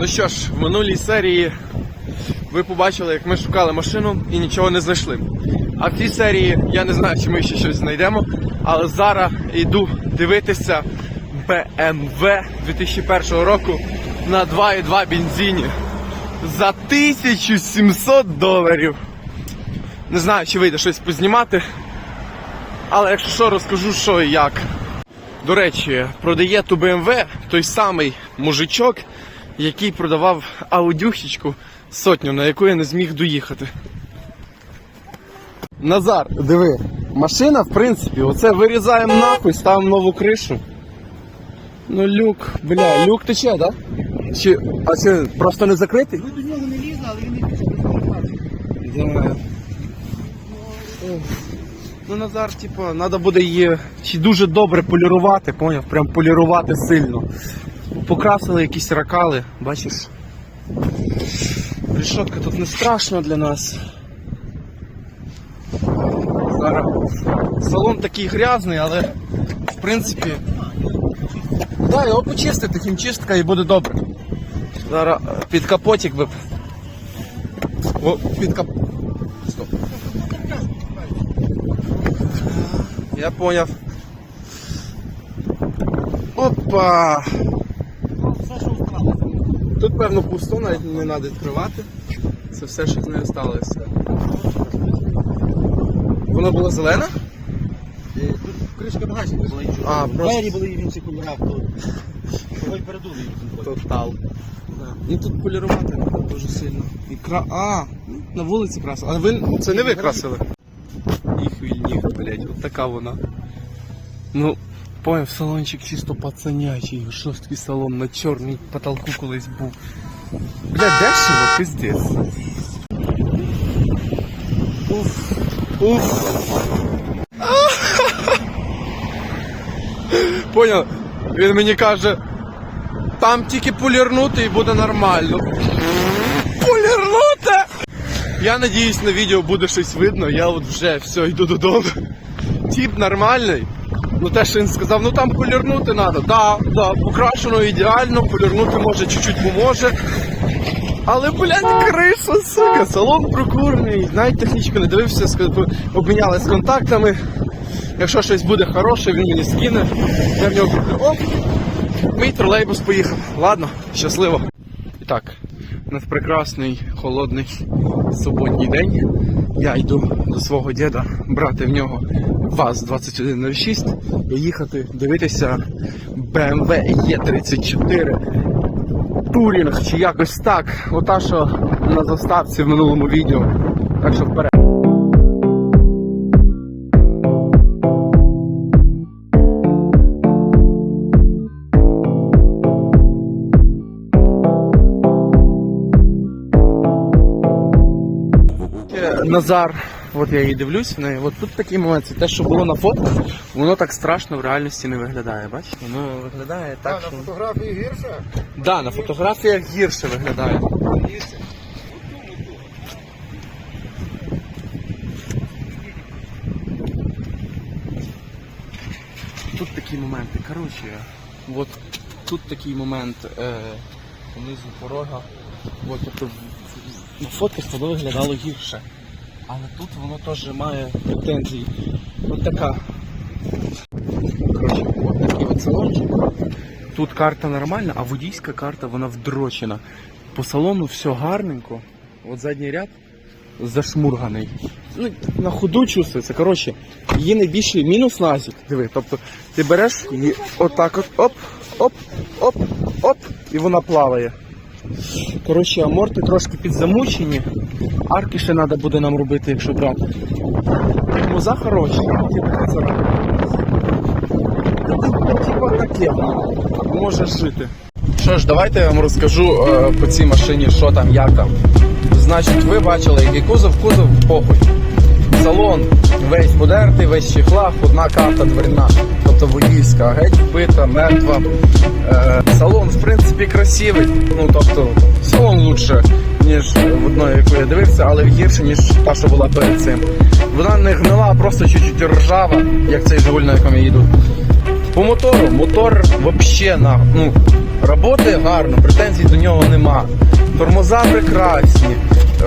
Ну що ж, в минулій серії ви побачили, як ми шукали машину і нічого не знайшли. А в цій серії я не знаю, чи ми ще щось знайдемо, але зараз йду дивитися BMW 2001 року на 2,2 бензині за 1700 доларів. Не знаю, чи вийде щось познімати, але якщо що, розкажу, що і як. До речі, продає ту BMW той самий мужичок, який продавав аудюхічку сотню, на яку я не зміг доїхати. Назар, диви, машина, в принципі, оце вирізаємо нахуй, ставимо нову кришу. Ну люк, бля, люк тече, да? Чи, а чи просто не закритий? Ми до нього не лізли, але він не пішов. Ну, Назар, типу, треба буде її чи дуже добре полірувати, поняв? Прям полірувати сильно. Покрасили якісь ракали, бачиш? Решетка тут не страшна для нас. Салон такий грязний, але в принципі. Да, його почистити, хімчистка і буде добре. Зараз е, під капотик би. О, під кап... Стоп. Я поняв. Опа! Тут певно пусто, навіть не треба відкривати. Це все, що з нею сталося. Вона була зелена? Е, Тут кришка багажника була іншого. А, просто- Двері були в інших кольорах, то когось передули їх. Тотал. Ну тут полірувати треба дуже сильно. І кра... А, ну, на вулиці красили. Але ви це не ви красили. Їх вільніх, блядь, от така вона. Ну, поняв, салончик чисто пацанячий, жорсткий салон на чорній потолку колись був. Бля, дешево, пиздець. Уф. Уф. Поняв? Він мені каже, там тільки полірнути і буде нормально. Полірнути! Я надіюсь, на відео буде щось видно, я от вже все, йду додому. Тіп нормальний. Ну те, що він сказав, ну там полірнути треба. Да, да, покрашено ідеально, полірнути може чуть-чуть поможе. Але, блядь, криша, сука, салон прокурний, навіть технічку не дивився, ск- обмінялись контактами. Якщо щось буде хороше, він мені скине. Я в нього куплю. Оп, Мій тролейбус поїхав. Ладно, щасливо. І так, у нас прекрасний холодний суботній день. Я йду до свого діда брати в нього ВАЗ-2106 і їхати дивитися BMW E34 Турінг чи якось так. Ота, що на заставці в минулому відео. Так що вперед. Назар, от я її дивлюсь в неї. От тут такий момент, те, що було на фотках, воно так страшно в реальності не виглядає. Бачите? Воно виглядає так. на що... фотографії гірше. Да, на фотографіях гірше виглядає. Тут такі моменти. Коротше, от тут такий момент е, внизу порога. От, тобто на фотках воно виглядало гірше. Але тут воно теж має претензії. От така. Коротше, от такий от салончик. Тут карта нормальна, а водійська карта вона вдрочена. По салону все гарненько. От задній ряд зашмурганий. Ну, на ходу чувствується. Коротше, її найбільший мінус назік. Диви, тобто ти береш її отак от оп, оп, оп, оп, і вона плаває. Коротше, аморти трошки підзамучені. Арки ще треба буде нам робити, якщо брати. Муза типу це Типа таке, може жити. Що ж, давайте я вам розкажу е, по цій машині, що там, як там. Значить, ви бачили, який кузов, кузов похуй. Салон весь подертий, весь чехлах, одна карта дверна, тобто водійська, геть вбита, мертва. Е, салон, в принципі, красивий. Ну, тобто, салон лучше, ніж в одної, яку я дивився, але гірше, ніж та, що була перед цим. Вона не гнила, просто чуть-чуть ржава, як цей Жигуль, на якому я їду. По мотору, мотор вообще на, ну, Работає гарно, претензій до нього нема. Тормоза прекрасні,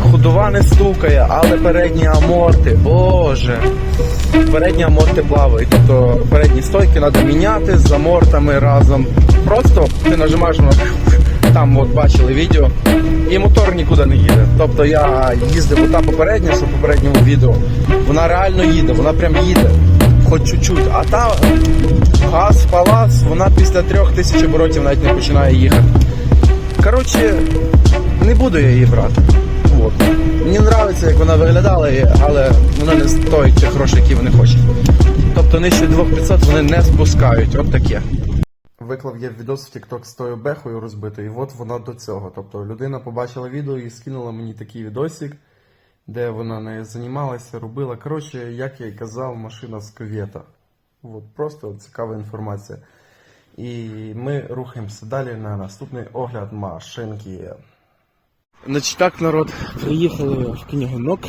ходова не стукає, але передні аморти, боже. Передні аморти плавають, тобто передні стойки треба міняти з амортами разом. Просто ти нажимаєш на там, от бачили відео, і мотор нікуди не їде. Тобто я їздив ота попередня, що в попередньому відео, вона реально їде, вона прям їде, хоч чуть-чуть. А та газ, палац, вона після трьох тисяч оборотів навіть не починає їхати. Коротше, не буду я її брати. От. Мені подобається, як вона виглядала, але вона не стоїть тих грошей, які вони хочуть. Тобто нижче 2500 вони не спускають. От таке. Виклав я відос в TikTok з тою бехою розбитою, і от вона до цього. Тобто людина побачила відео і скинула мені такий відосик, де вона не займалася, робила. Коротше, як я й казав, машина з ковєта. От, просто цікава інформація. І ми рухаємося далі на наступний огляд машинки. Значить так, народ, приїхали в книгонок.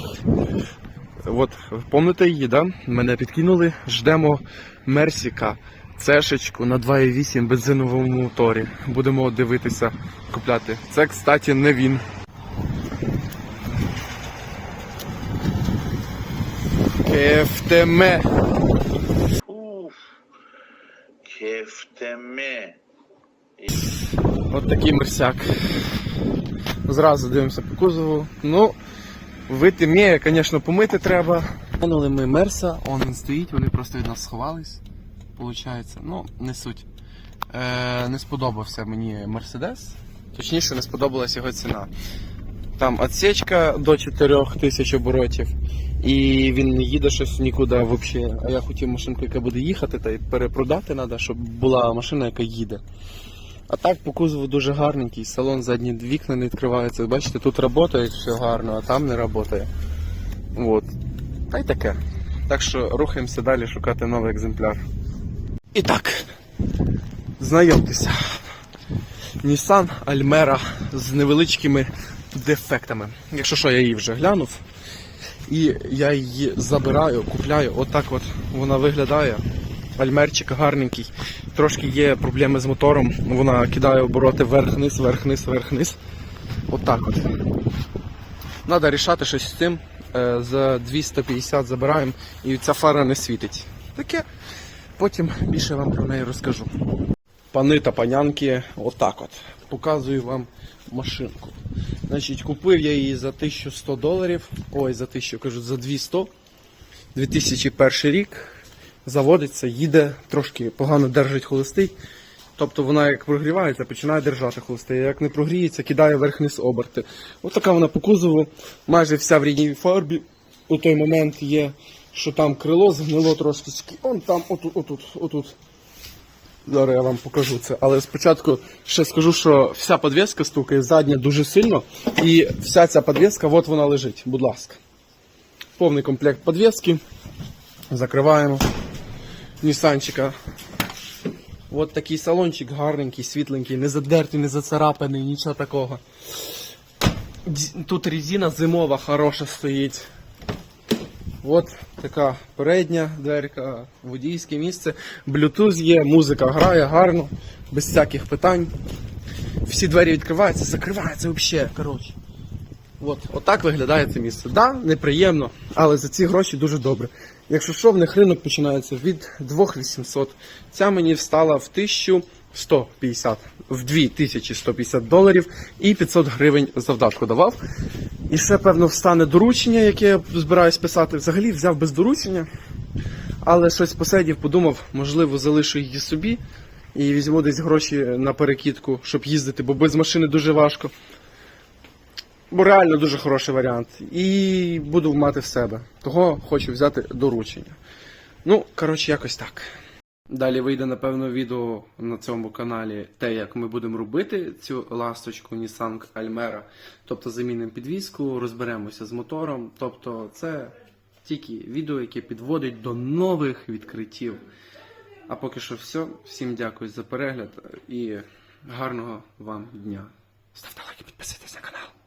От, пам'ятаєте її, да? Мене підкинули, ждемо Мерсіка, цешечку на 2,8 бензиновому моторі. Будемо дивитися, купляти. Це, кстати, не він. Uf, kefteme. От такий мерсяк. Зразу дивимося по кузову. Ну, вити м'є, звісно, помити треба. Глянули ми мерса, он він стоїть, вони просто від нас сховались. Получається. Ну, не суть. Е, не сподобався мені Мерседес. Точніше, не сподобалась його ціна. Там отсечка до 4 тисяч оборотів, і він не їде щось нікуди взагалі. А я хотів машинку, яка буде їхати, та й перепродати треба, щоб була машина, яка їде. А так по кузову дуже гарненький, салон задні вікна не відкриваються. Бачите, тут працює все гарно, а там не працює. От. Та й таке. Так що рухаємося далі шукати новий екземпляр. І так, знайомтеся. Nissan Almera з невеличкими дефектами. Якщо що, я її вже глянув. І я її забираю, купляю. Отак от вона виглядає. Альмерчик гарненький. Трошки є проблеми з мотором. Вона кидає обороти вверх-вниз, вверх-вниз, вверх-вниз. Отак от. Треба рішати щось з цим. Е, За 250 забираємо і ця фара не світить. Таке. Потім більше вам про неї розкажу. Пани та панянки, отак от. Показую вам машинку. Значить, купив я її за 1100 доларів. Ой, за 1000, кажу, за 200. 2001 рік. Заводиться, їде, трошки погано держить холостий. Тобто вона як прогрівається, починає держати холостий. Як не прогріється, кидає верх-низ оберти. Ось така вона по кузову, майже вся в рідній фарбі. У той момент є, що там крило згнило трошечки. Он там, отут, отут, отут. Зараз я вам покажу це. Але спочатку ще скажу, що вся подвеска стукає задня дуже сильно. І вся ця подвеска, от вона лежить, будь ласка. Повний комплект подвески. Закриваємо. Нісанчика. От такий салончик гарненький, світленький, не задертий, не зацарапаний, нічого такого. Тут резина зимова хороша стоїть. От така передня дверка, водійське місце. Bluetooth є, музика грає гарно, без всяких питань. Всі двері відкриваються, закриваються взагалі. От, отак виглядає це місце. Да, неприємно, але за ці гроші дуже добре. Якщо що, в них ринок починається від 2800. Ця мені встала в 1150, в 2150 доларів і 500 гривень завдатку давав. І ще, певно, встане доручення, яке я збираюсь писати. Взагалі взяв без доручення, але щось посидів, подумав, можливо, залишу її собі і візьму десь гроші на перекидку, щоб їздити, бо без машини дуже важко. Бо реально дуже хороший варіант. І буду мати в себе. Того хочу взяти доручення. Ну, коротше, якось так. Далі вийде, напевно, відео на цьому каналі, те, як ми будемо робити цю ласточку Nissan Almera. Тобто замінимо підвіску, розберемося з мотором. Тобто, це тільки відео, яке підводить до нових відкриттів. А поки що все. Всім дякую за перегляд і гарного вам дня. Ставте лайк і підписуйтесь на канал.